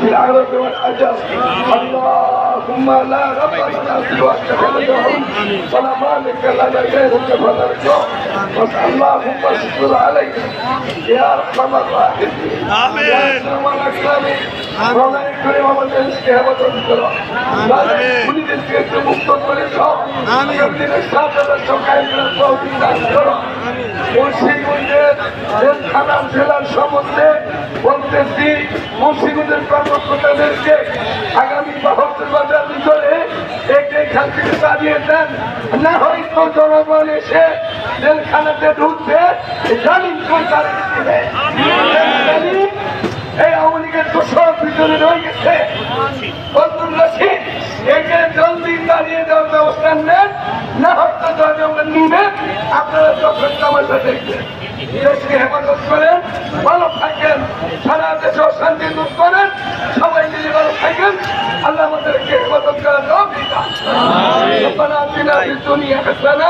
من على اللهم لا رب لنا سواك ولا مالك لنا غيرك فلا اللهم استر علينا يا ارحم الراحمين يا اكرم الاكرمين রমজান করিম আমাদের হেফাজত করো পুলিশকে একটু মুক্ত করে সব দিনের সাথে সকাল দান করো মুন্সিগঞ্জের থানা জেলার সম্বন্ধে বলতেছি মুন্সিগঞ্জের কর্মকর্তাদেরকে এখান দাঁড়িয়ে দেন। না হয়তো জনগণ এসে জেলখানাতে ঢুকবে। জামিন করে তাড়িয়ে দিবে। জামিন এই আওয়ামী লীগের দোষর ভিতরে রয়ে গেছে। রশিদ একে জলদি দাঁড়িয়ে দেওয়ার ব্যবস্থা নেন। না হয়তো জনগণ নিবেন আপনারা চোখের তামাশা দেখবেন। দেশকে হেফাজত করেন, ভালো থাকেন। সারা দেশে অশান্তি দূর করেন। সবাই মিলে ভালো থাকেন। আল্লাহ হাসানা